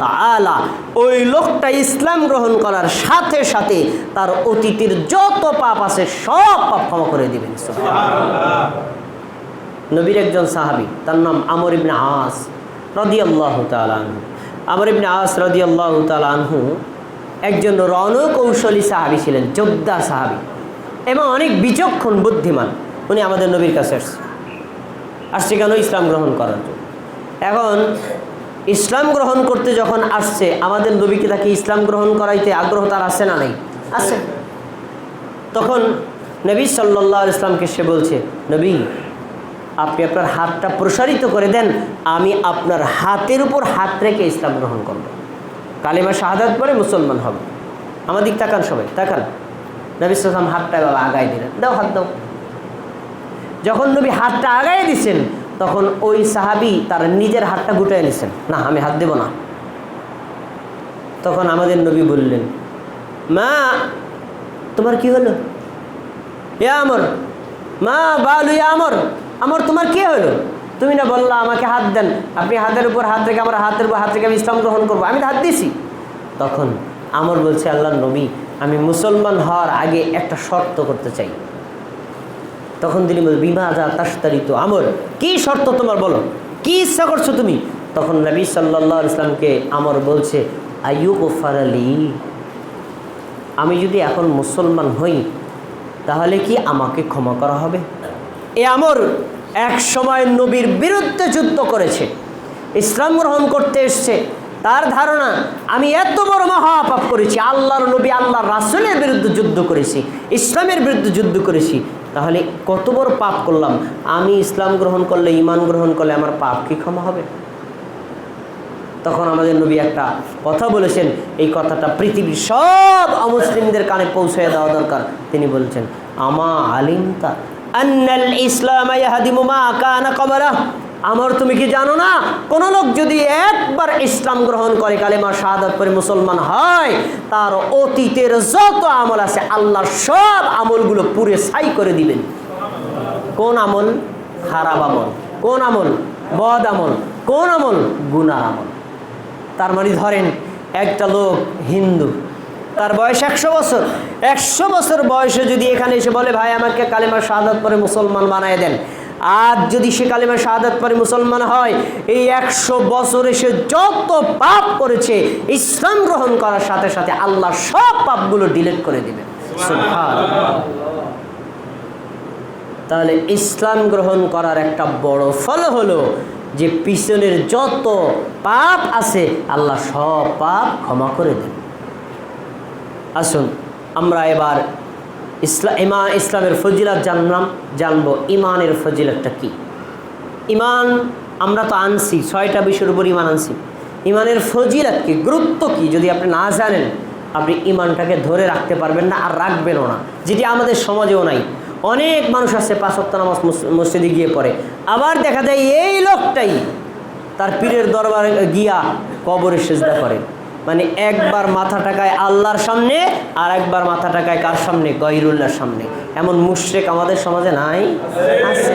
তাআলা ওই লোকটা ইসলাম গ্রহণ করার সাথে সাথে তার অতীতের যত পাপ আছে সব পাপ ক্ষমা করে দিবেন নবীর একজন সাহাবী, তার নাম আমর ইবনে আস রদিয়াল্লাহু তাআলা আনহু। আমর ইবনে আস রদিয়াল্লাহু তাআলা আনহু একজন রণকৌশলী সাহাবী ছিলেন, যোদ্ধা সাহাবী। এবং অনেক বিচক্ষণ বুদ্ধিমান। উনি আমাদের নবীর কাছে আসছে। আসছে কেন? ইসলাম গ্রহণ করার জন্য। এখন ইসলাম গ্রহণ করতে যখন আসছে আমাদের নবীকে তাকে ইসলাম গ্রহণ করাইতে আগ্রহ তার আছে না নাই? আছে। তখন নবী সাল্লাহ ইসলামকে সে বলছে নবী আপনি আপনার হাতটা প্রসারিত করে দেন আমি আপনার হাতের উপর হাত রেখে ইসলাম গ্রহণ করব। কালিমা শাহাদাত পরে মুসলমান হবে। আমাদিক তাকান সবাই তাকান। নবী সাল্লাম হাতটা বাবা আগায় দিলেন দাও হাত দাও। যখন নবী হাতটা আগায় দিছেন তখন ওই সাহাবি তার নিজের হাতটা গুটাই নিছেন। না, আমি হাত দেব না। তখন আমাদের নবী বললেন, মা, তোমার কি হলো? এ আমর, মা, বালু আমর আমর, তোমার কি হলো? তুমি না বললা, আমাকে হাত দেন। আপনি হাতের উপর হাত রেখে আমার হাতের উপর হাত রেখে আমি ইসলাম গ্রহণ করব। আমি হাত দিয়েছি তখন আমর বলছে আল্লাহ নবী, আমি মুসলমান হওয়ার আগে একটা শর্ত করতে চাই। তখন তিনি বল বিমা যা তাস্তারিত আমর, কি শর্ত তোমার বলো? কি ইচ্ছা করছ তুমি? তখন নবী সাল্লাহ ইসলামকে আমর বলছে আয়ুব ফারালি আমি যদি এখন মুসলমান হই, তাহলে কি আমাকে ক্ষমা করা হবে? এ আমর এক সময় নবীর বিরুদ্ধে যুদ্ধ করেছে, ইসলাম গ্রহণ করতে এসছে তার ধারণা, আমি এত বড় মহাপাপ করেছি, আল্লাহর নবী আল্লাহর রাসুলের বিরুদ্ধে যুদ্ধ করেছি, ইসলামের বিরুদ্ধে যুদ্ধ করেছি, তাহলে কত বড় পাপ করলাম? আমি ইসলাম গ্রহণ করলে ইমান গ্রহণ করলে আমার পাপ কি ক্ষমা হবে? তখন আমাদের নবী একটা কথা বলেছেন, এই কথাটা পৃথিবীর সব অমুসলিমদের কানে পৌঁছে দেওয়া দরকার। তিনি বলছেন, আমা আলিমতা ইসলাম আমার তুমি কি জানো না? কোন লোক যদি একবার ইসলাম গ্রহণ করে, কালেমা শাহাদাত করে মুসলমান হয়, তার অতীতের যত আমল আছে, আল্লাহর সব আমলগুলো পুরে ছাই করে দিবেন। কোন আমল? খারাপ আমল। কোন আমল? বদ আমল। কোন আমল? গুনার আমল। তার মানে ধরেন, একটা লোক হিন্দু, তার বয়স একশো বছর। একশো বছর বয়সে যদি এখানে এসে বলে, ভাই, আমাকে কালিমা শাহাদাত পরে মুসলমান বানায় দেন। আর যদি সে কালিমা শাহাদাত পরে মুসলমান হয়, এই একশো বছরে সে যত পাপ করেছে, ইসলাম গ্রহণ করার সাথে সাথে আল্লাহ সব পাপগুলো ডিলিট করে দিবে। তাহলে ইসলাম গ্রহণ করার একটা বড় ফল হলো যে পিছনের যত পাপ আছে, আল্লাহ সব পাপ ক্ষমা করে দেন আসুন, আমরা এবার ইসলাম ইমা ইসলামের ফজিলত জানলাম, জানব। ইমানের ফজিলতটা কি? ইমান আমরা তো আনছি, ছয়টা বিষয়ের উপর ইমান আনছি। ইমানের ফজিলত কি, গুরুত্ব কি? যদি আপনি না জানেন, আপনি ইমানটাকে ধরে রাখতে পারবেন না আর রাখবেনও না। যেটি আমাদের সমাজেও নাই। অনেক মানুষ আছে, পাঁচ সপ্তাহ নামাজ মসজিদে গিয়ে পড়ে। আবার দেখা যায় এই লোকটাই তার পীরের দরবারে গিয়া কবরে সেজদা করে। মানে একবার মাথা টাকায় আল্লাহর সামনে আর একবার মাথা টাকায় কার সামনে? গহিরুল্লাহর সামনে। এমন মুশরেক আমাদের সমাজে নাই? আছে।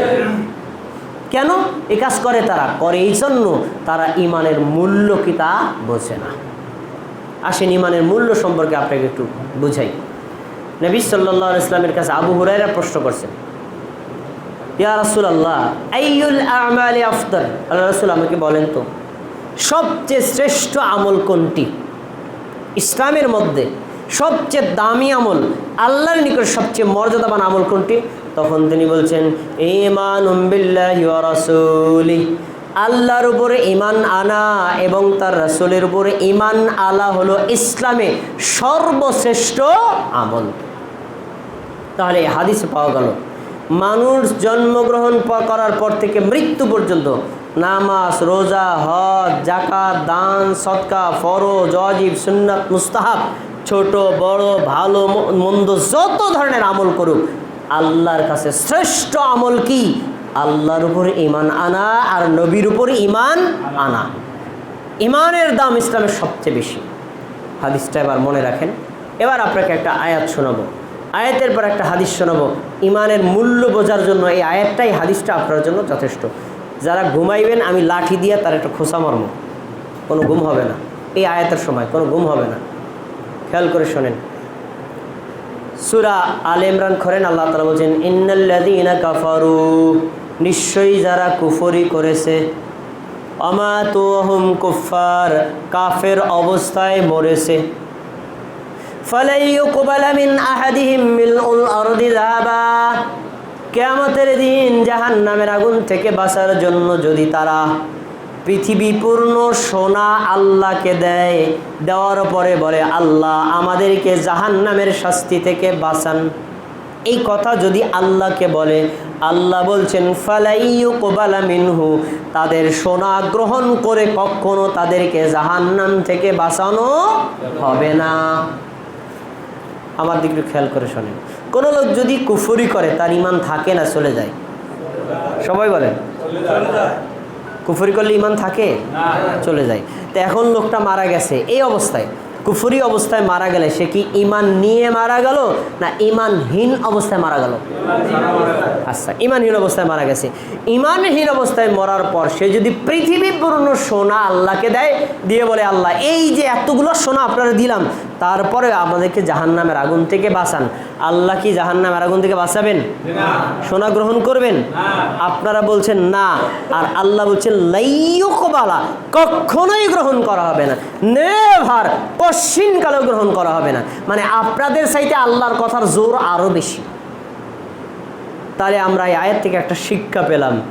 কেন? এ কাজ করে তারা। করে এই জন্য তারা ইমানের মূল্য কি তা বোঝে না। আসেন ইমানের মূল্য সম্পর্কে আপনাকে একটু বুঝাই। নবী সাল্লাহ ইসলামের কাছে আবু হুরাইরা প্রশ্ন করছেন, ইয়া রাসুল আল্লাহ আফতার আল্লাহ রাসুল আমাকে বলেন তো সবচেয়ে শ্রেষ্ঠ আমল কোনটি? ইসলামের মধ্যে সবচেয়ে দামি আমল, আল্লাহর নিকট সবচেয়ে মর্যাদাবান আমল কোনটি? তখন তিনি বলছেন ইমান আল্লাহর উপরে ইমান আনা এবং তার রাসুলের উপরে ইমান আলা হলো ইসলামে সর্বশ্রেষ্ঠ আমল। তাহলে হাদিসে পাওয়া গেল। মানুষ জন্মগ্রহণ করার পর থেকে মৃত্যু পর্যন্ত নামাজ, রোজা, হজ জাকাত দান সৎকা ফরজ অজিব সুন্নাত, মুস্তাহাব, ছোট, বড়, ভালো মন্দ যত ধরনের আমল করুক, আল্লাহর কাছে শ্রেষ্ঠ আমল কি? আল্লাহর উপরে ইমান আনা আর নবীর উপরে ইমান আনা। ইমানের দাম ইসলামের সবচেয়ে বেশি। হাদিসটা এবার মনে রাখেন। এবার আপনাকে একটা আয়াত শোনাবো। আয়াতের পর একটা হাদিস শোনাবো। ইমানের মূল্য বোঝার জন্য এই আয়াতটাই হাদিসটা আপনার জন্য যথেষ্ট। যারা ঘুমাইবেন, আমি লাঠি দিয়ে তার একটা খোসা মারব। কোনো ঘুম হবে না। এই আয়াতের সময় কোনো ঘুম হবে না। খেয়াল করে শোনেন। সুরা আল ইমরান করেন, আল্লাহ তালা বলছেন, ইন্নাল্লাযীনা কাফারু। নিশ্চয়ই যারা কুফরি করেছে, অমাতুহুম কুফার কাফের অবস্থায় মরেছে। ফালাই ইউকবালা মিন আহাদিহিম মিলউল আরদি যাহাবা। কিয়ামতের দিন জাহান্নামের আগুন থেকে বাঁচার জন্য যদি তারা পৃথিবী পূর্ণ সোনা আল্লাহকে দেয়, দেওয়ার পরে বলে, আল্লাহ, আমাদেরকে জাহান্নামের শাস্তি থেকে বাঁচান। এই কথা যদি আল্লাহকে বলে, আল্লাহ বলছেন ফালাইয়ু কোবালা মিনহু, তাদের সোনা গ্রহণ করে কখনো তাদেরকে জাহান্নাম থেকে বাঁচানো হবে না। আমার দিকে খেয়াল করে শোনেন। কোনো লোক যদি কুফরি করে তার ইমান থাকে না চলে যায়। সবাই বলেন। কুফরি করলে ইমান থাকে? চলে যায়। তো এখন লোকটা মারা গেছে এই অবস্থায়। কুফরি অবস্থায় মারা গেলে সে কি ইমান নিয়ে মারা গেল না ইমানহীন অবস্থায় মারা গেল? আচ্ছা ইমানহীন অবস্থায় মারা গেছে। ইমানহীন অবস্থায় মরার পর সে যদি পৃথিবী পূর্ণ সোনা আল্লাহকে দেয় দিয়ে বলে আল্লাহ এই যে এতগুলো সোনা আপনারা দিলাম তারপরে আমাদেরকে জাহান্নামের আগুন থেকে বাঁচান। আল্লাহ কি জাহান্নামের আগুন থেকে বাঁচাবেন? সোনা গ্রহণ করবেন? আপনারা বলছেন না। আর আল্লাহ বলছেন লাইয়ুকবালা কখনোই গ্রহণ করা হবে না। নেভার কশ্চিনকালেও গ্রহণ করা হবে না। মানে আপনাদের সাইতে আল্লাহর কথার জোর আরও বেশি। তাহলে আমরা এই আয়ের থেকে একটা শিক্ষা পেলাম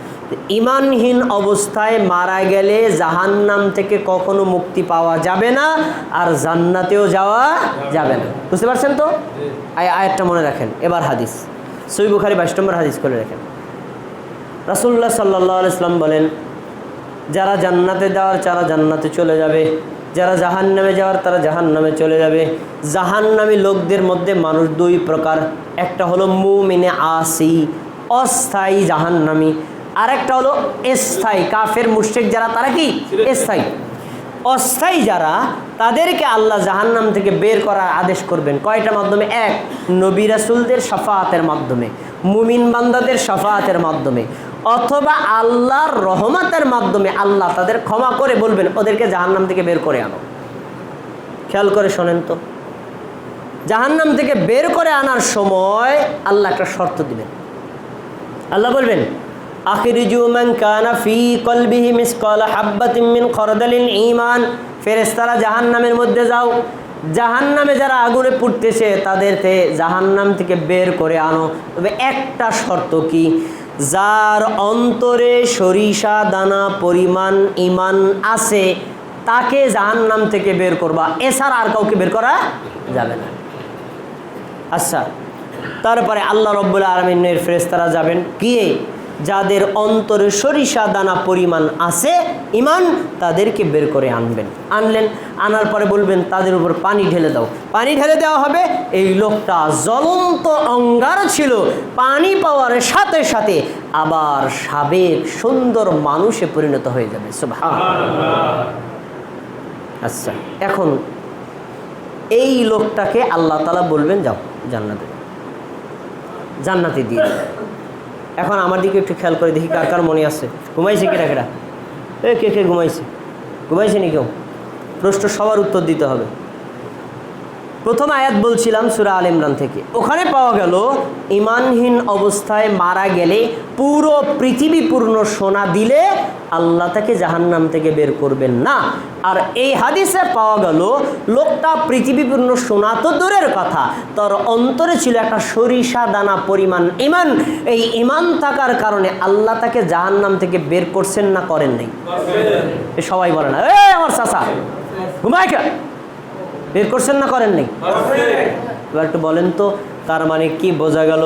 ইমানহীন অবস্থায় মারা গেলে জাহান্নাম থেকে কখনো মুক্তি পাওয়া যাবে না আর জান্নাতেও যাওয়া যাবে না। বুঝতে পারছেন তো? আয়াতটা মনে রাখেন। এবার হাদিস। সই বুখারি বাইশ নম্বর হাদিস করে রাখেন। রাসুল্লাহ সাল্লাহ ইসলাম বলেন, যারা জান্নাতে যাওয়ার তারা জান্নাতে চলে যাবে যারা জাহান নামে যাওয়ার, তারা জাহান নামে চলে যাবে। জাহান জাহান্নামী লোকদের মধ্যে মানুষ দুই প্রকার। একটা হলো মুমিনে আসি, অস্থায়ী জাহান্নামী। আর একটা হলো স্থায়ী, কাফের মুশেক যারা, তারা কি? স্থায়ী। অস্থায়ী যারা, তাদেরকে আল্লাহ জাহান্নাম থেকে বের করার আদেশ করবেন। কয়টার মাধ্যমে? এক, নবী রাসুলদের সাফাহাতের মাধ্যমে। মুমিন বান্দাদের সাফাহাতের মাধ্যমে। অথবা আল্লাহর রহমতের মাধ্যমে আল্লাহ তাদের ক্ষমা করে বলবেন, ওদেরকে জাহান্নাম থেকে বের করে আনো। খেয়াল করে শোনেন তো। জাহান্নাম থেকে বের করে আনার সময় আল্লাহ একটা শর্ত দিবেন। আল্লাহ বলবেন, আখিরিজু মান কানা ফি কলবিহি মিসকালা হাব্বাতিন মিন খরদালিন ঈমান। ফেরেশতারা জাহান্নামের মধ্যে যাও। জাহান্নামে যারা আগুনে পুড়তেছে, তাদেরকে জাহান্নাম থেকে বের করে আনো। তবে একটা শর্ত কি? যার অন্তরে সরিষা দানা পরিমাণ ইমান আছে, তাকে জাহান্নাম থেকে বের করবা। এছাড়া আর কাউকে বের করা যাবে না। আচ্ছা তারপরে আল্লাহ রব্বুল আলমিনের ফেরেস্তারা যাবেন। গিয়ে যাদের অন্তরে সরিষা দানা পরিমাণ আছে, ইমান তাদেরকে বের করে আনবেন। আনলেন, আনার পরে বলবেন, তাদের উপর পানি ঢেলে দাও। পানি ঢেলে দেওয়া হবে। এই লোকটা জ্বলন্ত অঙ্গার ছিল। পানি পাওয়ার সাথে সাথে আবার সাবেক সুন্দর মানুষে পরিণত হয়ে যাবে। আচ্ছা এখন এই লোকটাকে আল্লাহ তালা বলবেন, যাও, জান্নাতে। জান্নাতে দিয়ে। এখন আমার দিকে একটু খেয়াল করে দেখি কার কার মনে আছে। ঘুমাইছে কেটা কেটা এ, কে কে ঘুমাইছে? ঘুমাইছে নি কেউ প্রশ্ন সবার উত্তর দিতে হবে। প্রথম আয়াত বলছিলাম সুরা আল ইমরান থেকে। ওখানে পাওয়া গেল ইমানহীন অবস্থায় মারা গেলে পুরো পৃথিবী পূর্ণ সোনা দিলে আল্লাহ তাকে জাহান্নাম থেকে বের করবেন না। আর এই হাদিসে পাওয়া গেল লোকটা পৃথিবী পূর্ণ সোনা তো দূরের কথা তার অন্তরে ছিল একটা সরিষা দানা পরিমাণ ইমান এই ইমান থাকার কারণে আল্লাহ তাকে জাহান্নাম থেকে বের করছেন না করেন নাই। সবাই বলে না এ আমার চাষা ঘুমায় বের করছেন না করেন নাই এবার একটু বলেন তো তার মানে কি বোঝা গেল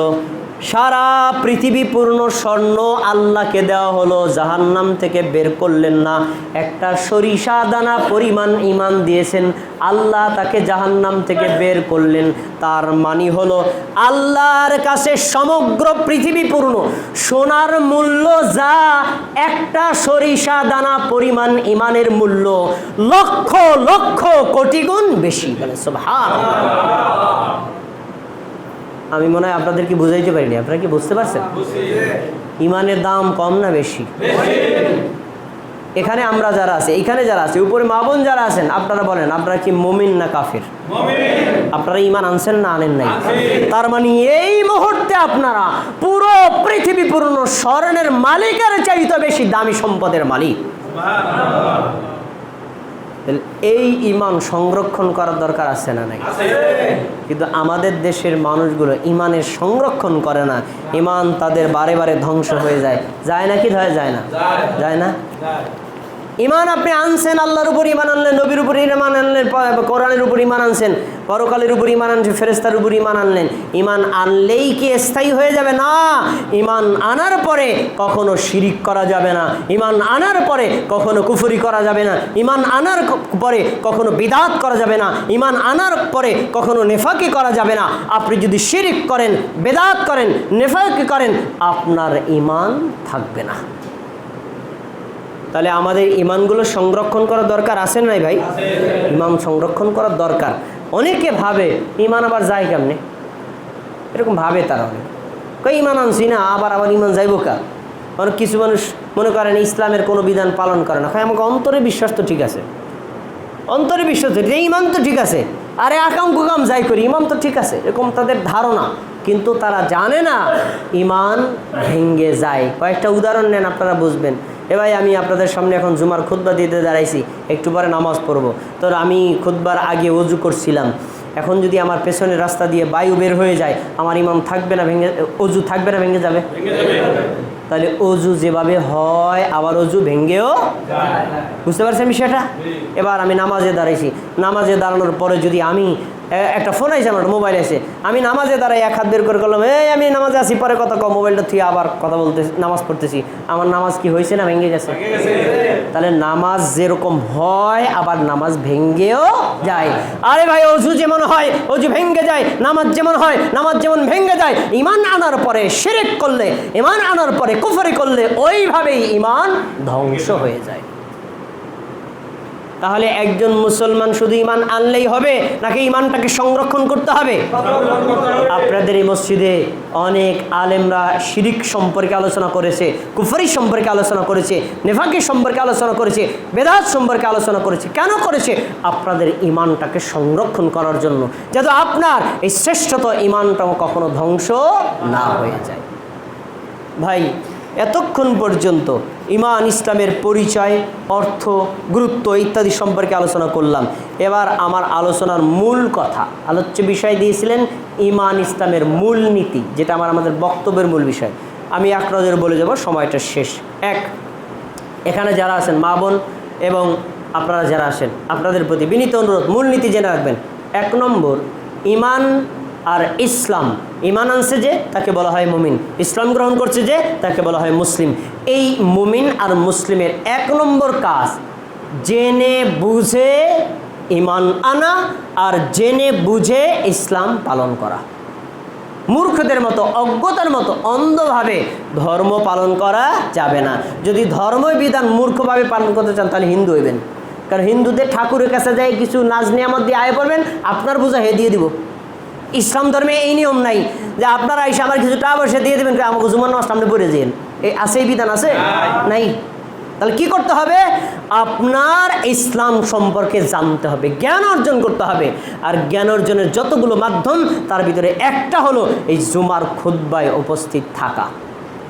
সারা পৃথিবী পূর্ণ স্বর্ণ আল্লাহকে দেওয়া হলো, জাহান্নাম থেকে বের করলেন না। একটা সরিষা দানা পরিমাণ ইমান দিয়েছেন, আল্লাহ তাকে জাহান্নাম থেকে বের করলেন। তার মানে হলো, আল্লাহর কাছে সমগ্র পৃথিবী পূর্ণ সোনার মূল্য যা একটা সরিষা দানা পরিমাণ ইমানের মূল্য লক্ষ লক্ষ কোটি গুণ বেশি। মানে সুবহান আমি মনে হয় আপনাদেরকে বুঝাইতে পারিনি। আপনারা কি বুঝতে পারছেন? ইমানের দাম কম না বেশি? এখানে আমরা যারা আছি এখানে যারা আছে, উপরে মা বোন যারা আছেন, আপনারা বলেন, আপনারা কি মুমিন না কাফির? আপনারা ইমান আনছেন না আনেন নাই? তার মানে এই মুহূর্তে আপনারা পুরো পৃথিবী পূর্ণ স্মরণের মালিকের চাইতে বেশি দামি সম্পদের মালিক। এই ইমান সংরক্ষণ করার দরকার আছে না নাই? কিন্তু আমাদের দেশের মানুষগুলো ইমানের সংরক্ষণ করে না। ইমান তাদের বারে বারে ধ্বংস হয়ে যায়। যায় না কি ধরে যায় না? যায়। না? ইমান আপনি আনছেন, আল্লাহর উপর ইমান আনলেন, নবীর উপর ইমান আনলেন কোরআনের উপর ইমান আনছেন, পরকালের উপর ইমান আনছেন ফেরেস্তার উপর ইমান আনলেন, ইমান আনলেই কি স্থায়ী হয়ে যাবে? না। ইমান আনার পরে কখনো শিরিক করা যাবে না। ইমান আনার পরে কখনো কুফুরি করা যাবে না। ইমান আনার পরে কখনো বিদাত করা যাবে না। ইমান আনার পরে কখনো নেফাকি করা যাবে না। আপনি যদি শিরিক করেন, বেদাত করেন, নেফাকি করেন, আপনার ইমান থাকবে না। তাহলে আমাদের ইমানগুলো সংরক্ষণ করার দরকার আছে নাই ভাই? ইমান সংরক্ষণ করার দরকার। অনেকে ভাবে, ইমান আবার যায় কেমনে? এরকম ভাবে তারা অনেক। কই ইমান আনছি না, আবার আবার ইমান যাইব কা অনেক কিছু মানুষ মনে করেন ইসলামের কোনো বিধান পালন করে না। আমাকে অন্তরে বিশ্বাস তো ঠিক আছে। অন্তরে বিশ্বাস ইমান তো ঠিক আছে। আরে আকাম কুকাম যাই করি ইমান তো ঠিক আছে। এরকম তাদের ধারণা। কিন্তু তারা জানে না ইমান ভেঙ্গে যায়। কয়েকটা উদাহরণ নেন আপনারা বুঝবেন। এ ভাই আমি আপনাদের সামনে এখন জুমার খুদ্া দিতে দাঁড়াইছি একটু পরে নামাজ পড়ব। তো আমি খুদ্বার আগে অজু করছিলাম। এখন যদি আমার পেছনের রাস্তা দিয়ে বায়ু বের হয়ে যায় আমার ইমাম থাকবে না ভেঙে অজু থাকবে না ভেঙে যাবে? তাহলে অজু যেভাবে হয় আবার অজু ভেঙ্গেও বুঝতে পারছেন বিষয়টা? এবার আমি নামাজে দাঁড়াইছি। নামাজে দাঁড়ানোর পরে যদি আমি একটা ফোন আছে আমার মোবাইল আছে আমি নামাজে দাঁড়াই এক হাত বের করে করলাম এই আমি নামাজে আসি পরে কথা কম মোবাইলটা থুয়ে আবার কথা বলতে নামাজ পড়তেছি। আমার নামাজ কি হয়েছে না ভেঙে গেছে? তাহলে নামাজ যেরকম হয় আবার নামাজ ভেঙ্গেও যায়। আরে ভাই অজু যেমন হয় অজু ভেঙ্গে যায় নামাজ যেমন হয় নামাজ যেমন ভেঙ্গে যায় ইমান আনার পরে শিরিক করলে ইমান আনার পরে কুফরি করলে ওইভাবেই ইমান ধ্বংস হয়ে যায়। তাহলে একজন মুসলমান শুধু ইমান আনলেই হবে নাকি ইমানটাকে সংরক্ষণ করতে হবে? আপনাদের এই মসজিদে অনেক আলেমরা শিরিক সম্পর্কে আলোচনা করেছে, কুফরি সম্পর্কে আলোচনা করেছে নেফাকি সম্পর্কে আলোচনা করেছে, বেদাত সম্পর্কে আলোচনা করেছে। কেন করেছে? আপনাদের ইমানটাকে সংরক্ষণ করার জন্য। যাতে আপনার এই শ্রেষ্ঠত ইমানটাও কখনো ধ্বংস না হয়ে যায়। ভাই এতক্ষণ পর্যন্ত ইমান, ইসলামের পরিচয়, অর্থ, গুরুত্ব ইত্যাদি সম্পর্কে আলোচনা করলাম। এবার আমার আলোচনার মূল কথা, আলোচ্য বিষয় দিয়েছিলেন ইমান, ইসলামের মূল নীতি, যেটা আমার, আমাদের বক্তব্যের মূল বিষয়। আমি নজরে বলে যাব, সময়টা শেষ। এক, এখানে যারা আছেন, মা বোন এবং আপনারা যারা আসেন আপনাদের প্রতি বিনীত অনুরোধ মূলনীতি জেনে রাখবেন। এক নম্বর, ইমান আর ইসলাম ইমান আনছে যে, তাকে বলা হয় মুমিন। ইসলাম গ্রহণ করছে যে, তাকে বলা হয় মুসলিম। এই মুমিন আর মুসলিমের এক নম্বর কাজ, জেনে বুঝে ইমান আনা আর জেনে বুঝে ইসলাম পালন করা। মূর্খদের মতো, অজ্ঞতার মতো, অন্ধভাবে ধর্ম পালন করা যাবে না। যদি ধর্ম বিধান মূর্খভাবে পালন করতে চান, তাহলে হিন্দু হইবেন। কারণ হিন্দুদের ঠাকুরের কাছে যায় কিছু নাজ নিয়ামত দিয়ে আয় করবেন আপনার বোঝা হে দিয়ে দিব। ইসলাম ধর্মে এই নিয়ম নাই যে আপনারা এসে আমার কিছু টাকা পয়সা দিয়ে দেবেন আমাকে জুমার নামাজ সামনে পড়ে যেন এই আছে এই বিধান আছে? নাই। তাহলে কি করতে হবে? আপনার ইসলাম সম্পর্কে জানতে হবে জ্ঞান অর্জন করতে হবে। আর জ্ঞান অর্জনের যতগুলো মাধ্যম তার ভিতরে একটা হলো এই জুমার খুদ্বায় উপস্থিত থাকা।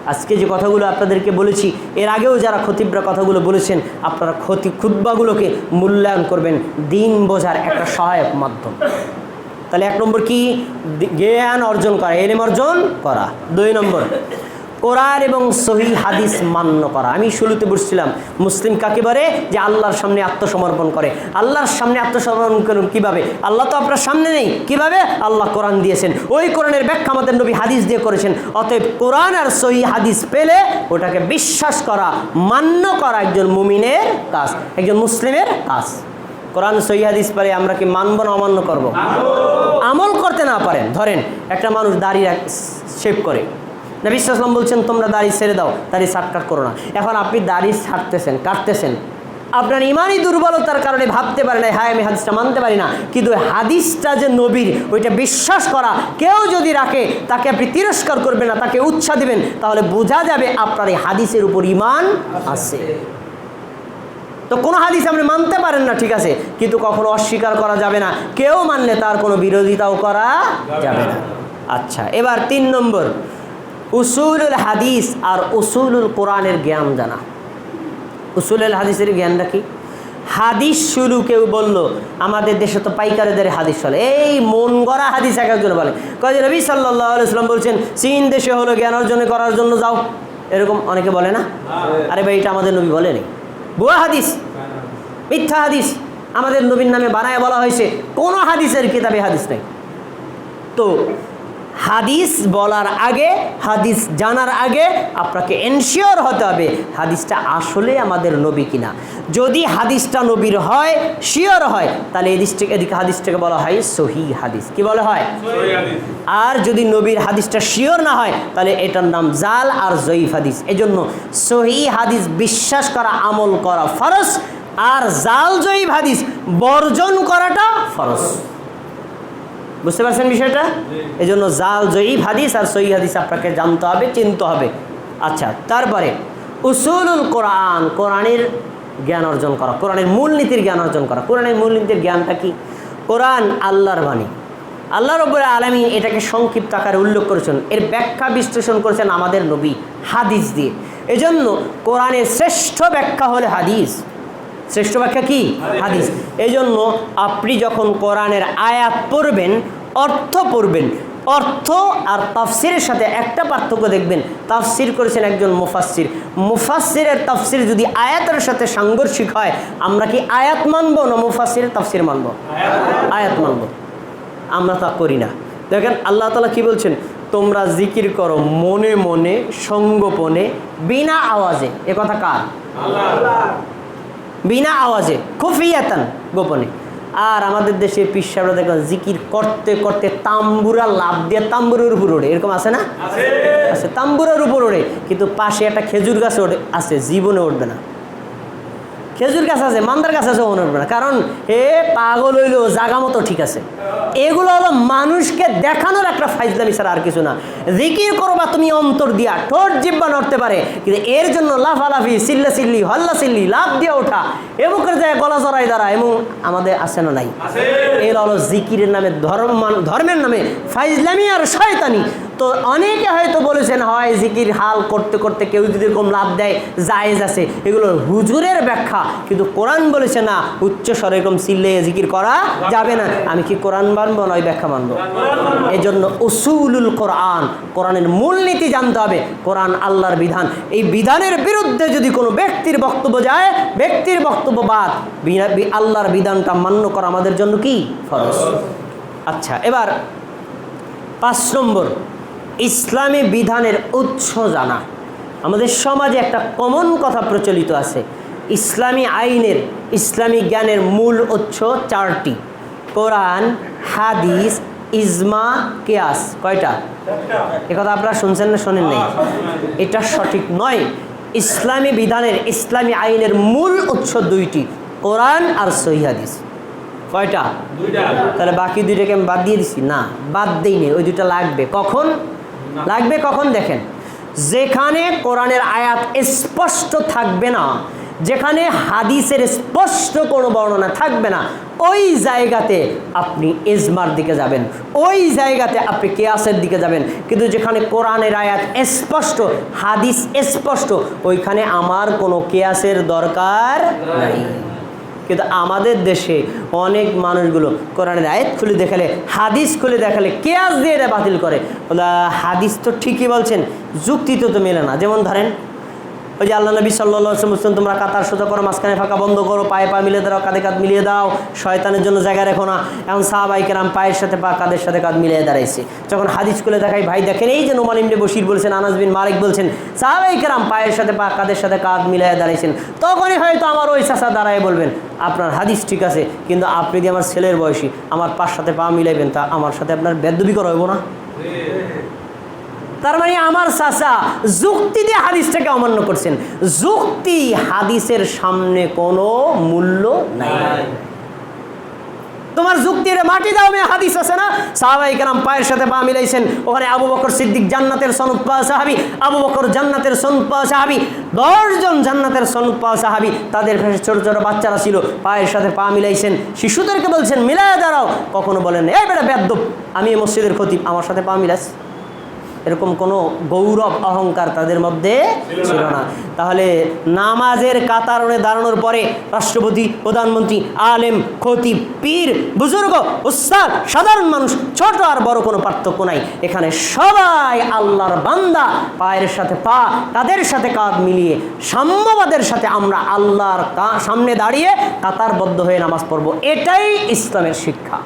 আজকে যে কথাগুলো আপনাদেরকে বলেছি এর আগেও যারা খতিবরা কথাগুলো বলেছেন আপনারা ক্ষতি খুদ্বাগুলোকে মূল্যায়ন করবেন। দিন বোঝার একটা সহায়ক মাধ্যম। তাহলে এক নম্বর কি? জ্ঞান অর্জন করা। এলেম অর্জন করা। দুই নম্বর, কোরআন এবং সহি হাদিস মান্য করা। আমি শুরুতে বলছিলাম, মুসলিম কাকে বলে? যে আল্লাহর সামনে আত্মসমর্পণ করে। আল্লাহর সামনে আত্মসমর্পণ করুন কীভাবে? আল্লাহ তো আপনার সামনে নেই। কীভাবে? আল্লাহ কোরআন দিয়েছেন। ওই কোরআনের ব্যাখ্যা আমাদের নবী হাদিস দিয়ে করেছেন। অতএব কোরআন আর সহি হাদিস পেলে ওটাকে বিশ্বাস করা, মান্য করা একজন মুমিনের কাজ, একজন মুসলিমের কাজ। কোরআন সহি হাদিস পারে, আমরা কি মানব না অমান্য করব? আমল করতে না পারেন। ধরেন, একটা মানুষ দাড়ি শেভ করে। নবী ইসলাম বলছেন, তোমরা দাড়ি ছেড়ে দাও, দাড়ি সাটকাট করো না। এখন আপনি দাড়ি ছাড়তেছেন কাটতেছেন। আপনার ইমানই দুর্বলতার কারণে ভাবতে পারে না হ্যাঁ আমি হাদিসটা মানতে পারি না। কিন্তু হাদিসটা যে নবীর, ওইটা বিশ্বাস করা, কেউ যদি রাখে, তাকে আপনি তিরস্কার করবেন না, তাকে উৎসাহ দেবেন, তাহলে বোঝা যাবে আপনার এই হাদিসের উপর ইমান আছে। তো কোনো হাদিস আপনি মানতে পারেন না ঠিক আছে কিন্তু কখনো অস্বীকার করা যাবে না। কেউ মানলে তার কোনো বিরোধিতাও করা যাবে না। আচ্ছা এবার তিন নম্বর উসুলুল হাদিস আর উসুলুল কোরআনের জ্ঞান জানা। উসুলুল হাদিসের জ্ঞানটা কি? হাদিস শুরু কেউ বলল আমাদের দেশে তো পাইকারিদের হাদিস চলে। এই মন গড়া হাদিস এক একজন বলে। কয়ে রবি সাল্লাহ আলাইসলাম বলছেন চীন দেশে হলো জ্ঞান অর্জন করার জন্য যাও। এরকম অনেকে বলে না? আরে ভাই এটা আমাদের নবী বলেনি। বুয়া হাদিস, মিথ্যা হাদিস আমাদের নবীর নামে বানায় বলা হয়েছে। কোনো হাদিসের কিতাবে হাদিস নেই। তো হাদিস বলার আগে হাদিস জানার আগে আপনাকে এনশিওর হতে হবে হাদিসটা আসলে আমাদের নবী কিনা। যদি হাদিসটা নবীর হয় শিওর হয় তাহলে এই দিকটাকে এদিকে হাদিসটাকে বলা হয় সহি হাদিস। কি বলা হয়? আর যদি নবীর হাদিসটা শিওর না হয় তাহলে এটার নাম জাল আর জয়ীফ হাদিস। এজন্য সহি হাদিস বিশ্বাস করা আমল করা ফরজ আর জাল জয়ীফ হাদিস বর্জন করাটা ফরজ। বুঝতে পারছেন বিষয়টা? এই জন্য জাল জয়ীব হাদিস আর সই হাদিস আপনাকে জানতে হবে, চিনতে হবে। আচ্ছা তারপরে, উসুলুল কোরআন, কোরআনের জ্ঞান অর্জন করা, কোরআনের মূলনীতির জ্ঞান অর্জন করা। কোরআনের মূলনীতির জ্ঞানটা কি? কোরআন আল্লাহর বাণী। আল্লাহ রব্বুল আলমী এটাকে সংক্ষিপ্ত আকারে উল্লেখ করেছেন। এর ব্যাখ্যা বিশ্লেষণ করেছেন আমাদের নবী হাদিস দিয়ে। এজন্য কোরআনের শ্রেষ্ঠ ব্যাখ্যা হলে হাদিস। শ্রেষ্ঠ ব্যাখ্যা কি? হাদিস। এই জন্য আপনি যখন কোরআনের আয়াত পড়বেন, অর্থ পড়বেন, অর্থ আর তাফসিরের সাথে একটা পার্থক্য দেখবেন। তাফসির করেছেন একজন মুফাসির মুফাসিরের তাফসির যদি আয়াতের সাথে সাংঘর্ষিক হয়, আমরা কি আয়াত মানবো না মুফাসিরের তাফসির মানবো? আয়াত মানবো। আমরা তা করি না। দেখেন, আল্লাহ তালা কি বলছেন? তোমরা জিকির করো মনে মনে, সঙ্গোপনে, বিনা আওয়াজে। এ কথা কার? বিনা আওয়াজে খুফিয়াতান গোপনে। আর আমাদের দেশে পিসাবরা দেখো জিকির করতে করতে তাম্বুরা লাভ দিয়ে তাম্বুরের উপর ওড়ে। এরকম আছে না? আছে। তাম্বুরের উপর ওড়ে। কিন্তু পাশে একটা খেজুর গাছ ওড়ে আছে জীবনে উঠবে না। খেজুর গাছ আছে মান্দার গাছ আছে উঠবে কারণ এ পাগল হইল জাগা মতো ঠিক আছে। এগুলো হলো মানুষকে দেখানোর একটা ফাইজলামি ছাড়া আর কিছু না। জিকির করবা তুমি অন্তর দিয়া ঠোঁট জিব্বা নড়তে পারে কিন্তু এর জন্য লাফালাফি সিল্লা সিল্লি হল্লা সিল্লি লাভ দিয়ে ওঠা এবুকের যায় গলা জড়াই দ্বারা এবং আমাদের আছে না নাই। এর হলো জিকিরের নামে ধর্ম ধর্মের নামে ফাইজলামি আর শয়তানি। তো অনেকে হয়তো বলেছেন হয় জিকির হাল করতে করতে কেউ যদি এরকম লাভ দেয় জায়েজ আছে। এগুলো হুজুরের ব্যাখ্যা। কিন্তু কোরআন বলেছে না, উচ্চ স্বরে এরকম সিল্লে জিকির করা যাবে না। আমি কি কোরআন মানবো নয় ব্যাখ্যা মানবো? এই জন্য উসুলুল কোরআন, কোরআনের মূলনীতি জানতে হবে। কোরআন আল্লাহর বিধান। এই বিধানের বিরুদ্ধে যদি কোনো ব্যক্তির বক্তব্য যায়, ব্যক্তির বক্তব্য বাদ আল্লাহর বিধানটা মান্য করা আমাদের জন্য কি? ফরজ। আচ্ছা এবার পাঁচ নম্বর, ইসলামী বিধানের উৎস জানা। আমাদের সমাজে একটা কমন কথা প্রচলিত আছে। ইসলামী আইনের ইসলামী জ্ঞানের মূল উৎস চারটি। কোরআন হাদিস ইজমা কেয়াস। কয়টা? কথা আপনারা শুনছেন না শোনেন নাই? এটা সঠিক নয়। ইসলামী বিধানের ইসলামী আইনের মূল উৎস দুইটি কোরআন আর সহি হাদিস। কয়টা? তাহলে বাকি দুইটাকে আমি বাদ দিয়ে দিছি? না বাদ দিইনি ওই দুইটা লাগবে। কখন? লাগবে কখন দেখেন? যেখানে কোরআনের আয়াত স্পষ্ট থাকবে না যেখানে হাদিসের স্পষ্ট কোনো বর্ণনা থাকবে না, ওই জায়গাতে আপনি ইজমার দিকে যাবেন, ওই জায়গাতে আপনি কেয়াসের দিকে যাবেন। কিন্তু যেখানে কোরআনের আয়াত স্পষ্ট, হাদিস স্পষ্ট, ওইখানে আমার কোনো কেয়াসের দরকার নাই। কিন্তু আমাদের দেশে অনেক মানুষগুলো কোরআনের আয়াত খুলে দেখালে, হাদিস খুলে দেখালে কেয়াস দিয়ে এটা বাতিল করে। হাদিস তো ঠিকই বলছেন, যুক্তি তো তো মেলে না। যেমন ধরেন ওই যে আল্লাহ নবী সাল্লাহ বলছেন, তোমরা কাতার সোজা করো, মাঝখানে ফাঁকা বন্ধ করো, পায়ে পা মিলিয়ে দাও, কাঁধে কাঁধ মিলিয়ে দাও, শয়তানের জন্য জায়গা রেখো না। এখন সাহাবাইকেরাম পায়ের সাথে পা, কাঁধের সাথে কাঁধ মিলিয়ে দাঁড়াইছে। যখন হাদিস খুলে দেখাই ভাই, দেখেন এই যে নোমান ইমরে বশির বলছেন আনাজ বিন মালিক বলছেন সাহাবাইকেরাম পায়ের সাথে পা, কাঁধের সাথে কাঁধ মিলিয়ে দাঁড়াইছেন। তখনই হয়তো আমার ওই চাষা দাঁড়ায় বলবেন, আপনার হাদিস ঠিক আছে, কিন্তু আপনি যদি আমার ছেলের বয়সী, আমার পার সাথে পা মিলাইবেন, তা আমার সাথে আপনার বেদবি করা হইব না? তার মানে আমার চাচা যুক্তি দিয়ে হাদিসটাকে অমান্য করছেন। যুক্তি হাদিসের সামনে কোনো মূল্য নাই। তোমার যুক্তির মাটি দাও মে হাদিস আছে না? সাহাবাই কেরাম পায়ের সাথে পা মিলাইছেন। ওখানে আবু বকর সিদ্দিক জান্নাতের সনদ পাওয়া সাহাবি, আবু বকর জান্নাতের সনদ পাওয়া সাহাবি দশজন জান্নাতের সনদ পাওয়া সাহাবি, তাদের ছোট ছোট বাচ্চারা ছিল। পায়ের সাথে পা মিলাইছেন। শিশুদেরকে বলছেন, মিলায় দাঁড়াও। কখনো বলেন এই বেটা বেদ্যপ আমি মসজিদের খতিব, আমার সাথে পা মিলাস। এরকম কোনো গৌরব, অহংকার তাদের মধ্যে ছিল না। তাহলে নামাজের কাতারণে দাঁড়ানোর পরে রাষ্ট্রপতি, প্রধানমন্ত্রী, আলেম, খতিব, পীর, বুজুর্গ, উস্তাদ, সাধারণ মানুষ, ছোট আর বড় কোনো পার্থক্য নাই। এখানে সবাই আল্লাহর বান্দা। পায়ের সাথে পা, তাদের সাথে কাঁধ মিলিয়ে সাম্যবাদের সাথে আমরা আল্লাহর সামনে দাঁড়িয়ে কাতারবদ্ধ হয়ে নামাজ পড়ব। এটাই ইসলামের শিক্ষা।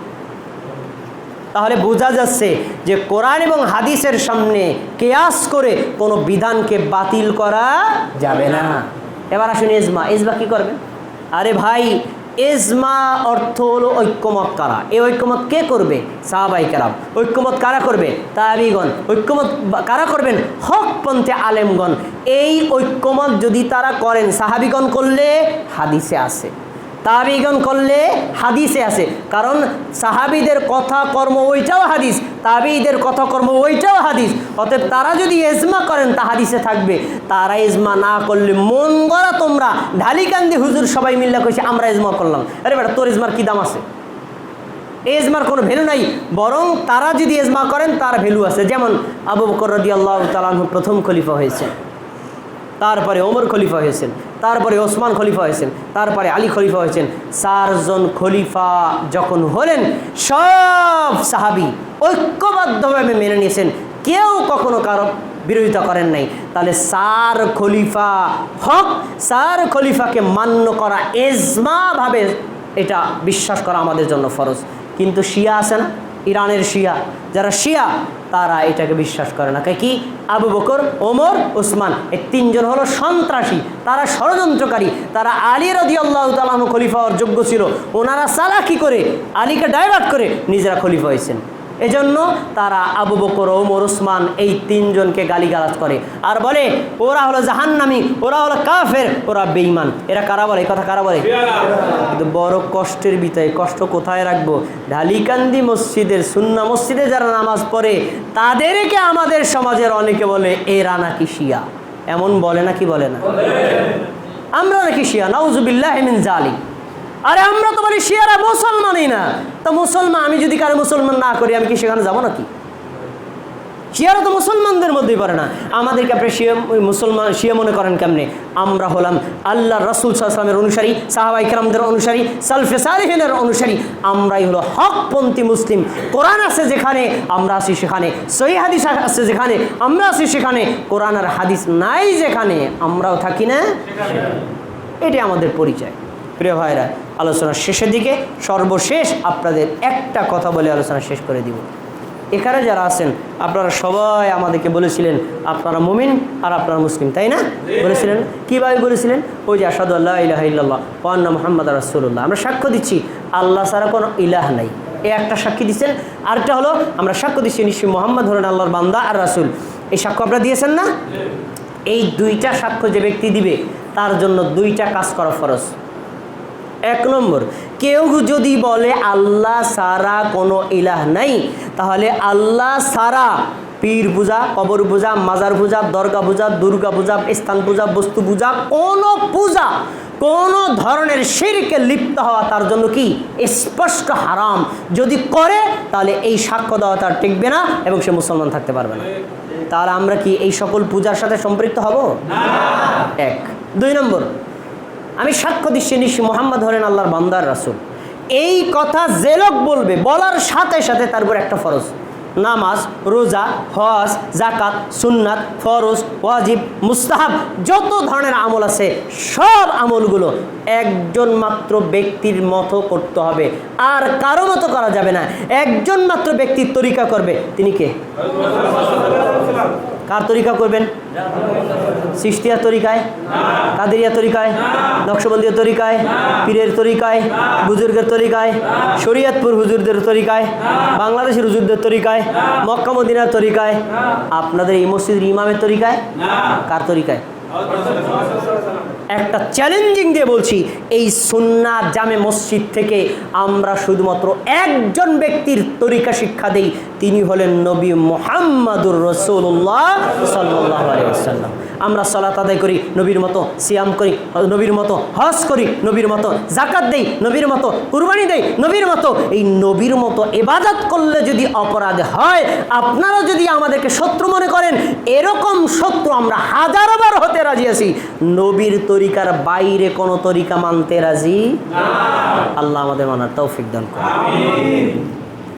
তাহলে বোঝা যাচ্ছে যে কোরআন এবং হাদিসের সামনে কেয়াস করে কোনো বিধানকে বাতিল করা যাবে না। এবার আসুন এজমা। এজমা কি করবেন আরে ভাই, এজমা অর্থ হলো ঐক্যমত কারা? এই ঐক্যমত কে করবে? সাহাবাই কারাম। ঐক্যমত কারা করবে? তাবিগণ। ঐক্যমত কারা করবেন? হকপন্থে আলেমগণ। এই ঐক্যমত যদি তারা করেন, সাহাবিগণ করলে হাদিসে আছে। তাবিগণ করলে হাদিসে আছে। কারণ সাহাবিদের কথা, কর্ম ওইটাও হাদিস। তাবিদের কথা, কর্ম ওইটাও হাদিস। অতএব তারা যদি এজমা করেন, তা হাদিসে থাকবে। তারা এজমা না করলে মন গড়া তোমরা। ঢালিকান্দি হুজুর সবাই মিল্লা কইছে, আমরা এজমা করলাম। আরে বেটা, তোর এজমার কী দাম আছে? এজমার কোনো ভ্যালু নাই। বরং তারা যদি এজমা করেন, তার ভ্যালু আছে। যেমন আবু বকর রদি আল্লাহ তালাহু প্রথম খলিফা হয়েছে। তারপরে ওমর খলিফা হয়েছেন, তারপরে ওসমান খলিফা হয়েছেন, তারপরে আলী খলিফা হয়েছেন। চারজন খলিফা যখন হলেন, সব সাহাবি ঐক্যবদ্ধভাবে মেনে নিয়েছেন। কেউ কখনো কারও বিরোধিতা করেন নাই। তাহলে সার খলিফা হক সার খলিফাকে মান্য করা এজমাভাবে এটা বিশ্বাস করা আমাদের জন্য ফরজ। কিন্তু শিয়া আছে না? ইরানের শিয়া, যারা শিয়া, তারা এটাকে বিশ্বাস করে না। কি আবু বকর, ওমর, ওসমান, এই তিনজন হলো সন্ত্রাসী। তারা ষড়যন্ত্রকারী। তারা আলী রদি আল্লাহ তালাম খলিফা হওয়ার যোগ্য ছিল। ওনারা সালা কি করে, আলীকে ডাইভার্ট করে নিজেরা খলিফা হয়েছেন। এজন্য তারা আবু বকর ওমর ওসমান এই তিনজনকে গালিগালাজ করে। আর বলে, ওরা হলো জাহান্নামি, ওরা হলো কাফের, ওরা বেঈমান। এরা কারা বলে? কথা কারা বলে? কিন্তু বড় কষ্টের বিতায়, কষ্ট কোথায় রাখব? ঢালিকান্দি মসজিদের, সুন্না মসজিদে যারা নামাজ পড়ে, তাদেরকে আমাদের সমাজের অনেকে বলে, এরা নাকি শিয়া। এমন বলে নাকি বলে না? আমরা নাকি শিয়া, নাউজুবিল্লাহ মিন জালিম আরে আমরা তো বলি শিয়ারা মুসলমানই না। তো মুসলমান, আমি যদি কারও মুসলমান না করি, আমি কি সেখানে যাব নাকি? শিয়ারা তো মুসলমানদের মধ্যেই পড়ে না। আমাদেরকে আপনি শিয়া, মুসলমান, শিয়া মনে করেন কেমনে? আমরা হলাম আল্লাহ রসুল সাল্লামের অনুসারী সাহাবাই কেরামদের অনুসারী সালফে সালেহিনের অনুসারী। আমরাই হলো হকপন্থী মুসলিম। কোরআন আছে যেখানে, আমরা আছি সেখানে। সহি হাদিস আছে যেখানে, আমরা আছি সেখানে। কোরআন আর হাদিস নাই যেখানে, আমরাও থাকি না এটাই আমাদের পরিচয়। প্রিয় ভাইরা আলোচনার শেষের দিকে সর্বশেষ আপনাদের একটা কথা বলে আলোচনা শেষ করে দিব। এখানে যারা আছেন, আপনারা সবাই আমাদেরকে বলেছিলেন, আপনারা মুমিন আর আপনারা মুসলিম, তাই না? বলেছিলেন? কীভাবে বলেছিলেন? ওই যে আসাদু আল্লাহ ইলাহ ইল্লাল্লাহ মোহাম্মদ রাসুল্লাহ আমরা সাক্ষ্য দিচ্ছি, আল্লাহ ছাড়া কোনো ইলাহ নাই। এ একটা সাক্ষী দিচ্ছেন, আরেকটা হলো, আমরা সাক্ষ্য দিচ্ছি নিশ্চয়ই মোহাম্মদ হলেন আল্লাহর বান্দা আর রাসুল। এই সাক্ষ্য আপনারা দিয়েছেন না? এই দুইটা সাক্ষ্য যে ব্যক্তি দিবে, তার জন্য দুইটা কাজ করা ফরজ। এক নম্বর কেউ যদি বলে আল্লাহ সারা কোনো ইলাহ নাই তাহলে আল্লাহ সারা পীর পূজা কবর পূজা মাজার পূজা দর্গা পূজা দুর্গা পূজা স্থান পূজা বস্তু পূজা কোনো পূজা কোনো ধরনের শিরকে লিপ্ত হওয়া তার জন্য কি স্পষ্ট হারাম। যদি করে তাহলে এই সাক্ষ্য দেওয়া তার টিকবে না এবং সে মুসলমান থাকতে পারবে না। তাহলে আমরা কি এই সকল পূজার সাথে সম্পৃক্ত হব? এক। দুই নম্বর আমি সাক্ষ্য দিচ্ছি নিশ্চয় মোহাম্মদ হরেন আল্লাহর বান্দার রাসুল। এই কথা যে লোক বলবে, বলার সাথে সাথে তার উপর একটা ফরজ। নামাজ, রোজা, হজ জাকাত সুন্নাত, ফরজ, ওয়াজিব, মুস্তাহাব, যত ধরনের আমল আছে, সব আমলগুলো একজন মাত্র ব্যক্তির মতো করতে হবে। আর কারও মতো করা যাবে না। একজন মাত্র ব্যক্তির তরিকা করবে। তিনি কে? কার তরিকা করবেন? সৃষ্টিয়া তরিকায়? কাদেরিয়া তরিকায়? নকশবন্দিয়া তরিকায়? পীরের তরিকায়? বুজুর্গের তরিকায়? শরীয়তপুর হুজুরদের তরিকায়? বাংলাদেশের হুজুরদের তরিকায়? মক্কা মদিনার তরিকায়? আপনাদের এই মসজিদের ইমামের তরিকায়? কার তরিকায়? একটা চ্যালেঞ্জিং দিয়ে বলছি, এই সুন্না জামে মসজিদ থেকে আমরা শুধুমাত্র একজন ব্যক্তির তরিকা শিক্ষা দেই, তিনি হলেন নবী মোহাম্মদুর রসুল্লাহ সাল্লাহ আলাইসাল্লাম আমরা সলাত আদায় করি, নবীর মতো সিয়াম করি, নবীর মতো হজ করি, নবীর মতো জাকাত দেই, নবীর মতো কুরবানি দেই, নবীর মতো এই নবীর মতো এবাদত করলে যদি অপরাধ হয়, আপনারা যদি আমাদেরকে শত্রু মনে করেন, এরকম শত্রু আমরা হাজারবার হতে রাজি আছি। নবীর তরিকার বাইরে কোনো তরিকা মানতে রাজি? আল্লাহ আমাদের মানার তৌফিক দান করে